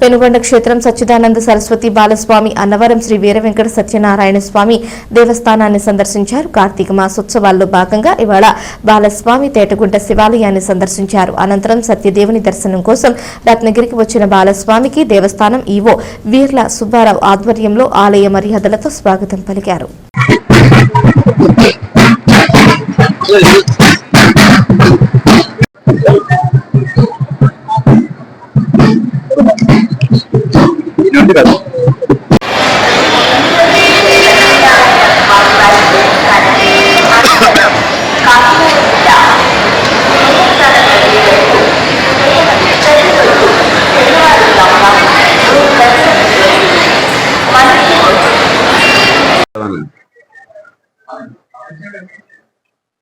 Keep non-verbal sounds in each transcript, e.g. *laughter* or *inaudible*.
పెనుగొండ క్షేత్రం సచ్చిదానంద సరస్వతి బాలస్వామి అన్నవరం శ్రీ వీర వెంకట సత్యనారాయణ స్వామి దేవస్థానాన్ని సందర్శించారు. కార్తీక మాసోత్సవాల్లో భాగంగా ఇవాళ బాలస్వామి తేటగుంట శివాలయాన్ని సందర్శించారు. అనంతరం సత్యదేవుని దర్శనం కోసం రత్నగిరికి వచ్చిన బాలస్వామికి దేవస్థానం ఈవో వీర్ల సుబ్బారావు ఆధ్వర్యంలో ఆలయ మర్యాదలతో స్వాగతం పలికారు. *laughs*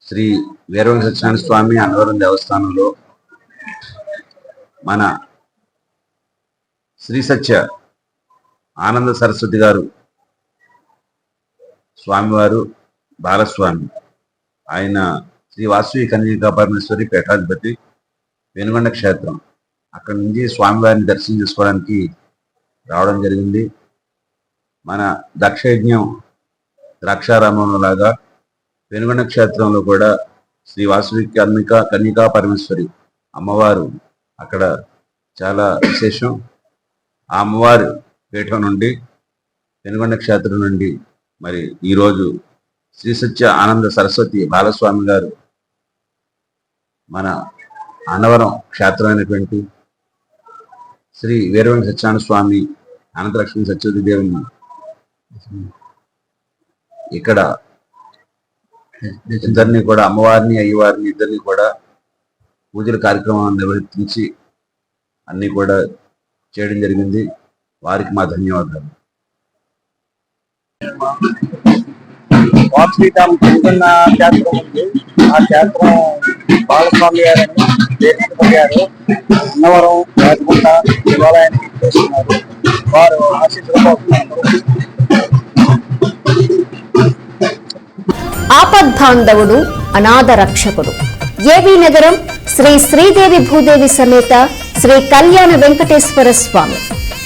శ్రీ వీరవంశ సత్యనారాయణ స్వామి అన్నవరం దేవస్థానంలో మన శ్రీ సత్య ఆనంద సరస్వతి గారు స్వామివారు బాలస్వామి ఆయన శ్రీ వాసవి కన్యకా పరమేశ్వరి పీఠాధిపతి వెనుగొండ క్షేత్రం. అక్కడి నుంచి స్వామివారిని దర్శనం చేసుకోవడానికి రావడం జరిగింది. మన దక్షయజ్ఞం ద్రాక్షారామంలో లాగా వెనుగొండ క్షేత్రంలో కూడా శ్రీ వాసవి కన్యక కన్నికా పరమేశ్వరి అమ్మవారు అక్కడ చాలా విశేషం. ఆ అమ్మవారు పీఠం నుండి పెనుగొండ క్షేత్రం నుండి మరి ఈరోజు శ్రీ సత్య ఆనంద సరస్వతి బాలస్వామి గారు మన అన్నవరం క్షేత్రమైనటువంటి శ్రీ వీరవెంకట సత్యనారాయణ స్వామి అనంతలక్ష్మి సత్యవతి దేవుని ఇక్కడ ఇద్దరిని కూడా అమ్మవారిని అయ్యవారిని ఇద్దరిని కూడా పూజల కార్యక్రమాన్ని నిర్వర్తించి అన్నీ కూడా చేయడం జరిగింది. వారికి మా ధన్యవాదాలు. చెందుతున్న ఉంది. ఆ బాలస్వామి గారని గారు అన్నవరం శివాలయానికి చేస్తున్నారు. వారు ఆపద్బాంధవుడు అనాథ రక్షకుడు. ఏవి నగరం శ్రీ శ్రీదేవి భూదేవి సమేత శ్రీ కళ్యాణ వెంకటేశ్వర స్వామి.